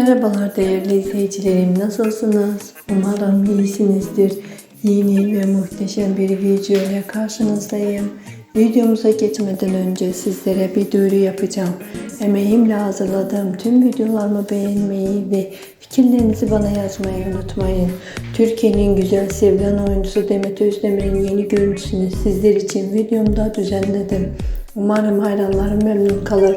Merhabalar değerli izleyicilerim. Nasılsınız? Umarım iyisinizdir. Yeni ve muhteşem bir video ile karşınızdayım. Videomuza geçmeden önce sizlere bir duyuru yapacağım. Emeğimle hazırladığım tüm videolarımı beğenmeyi ve fikirlerinizi bana yazmayı unutmayın. Türkiye'nin güzel sevilen oyuncusu Demet Özdemir'in yeni görüntüsünü sizler için videomda düzenledim. Umarım hayranlarım memnun kalır.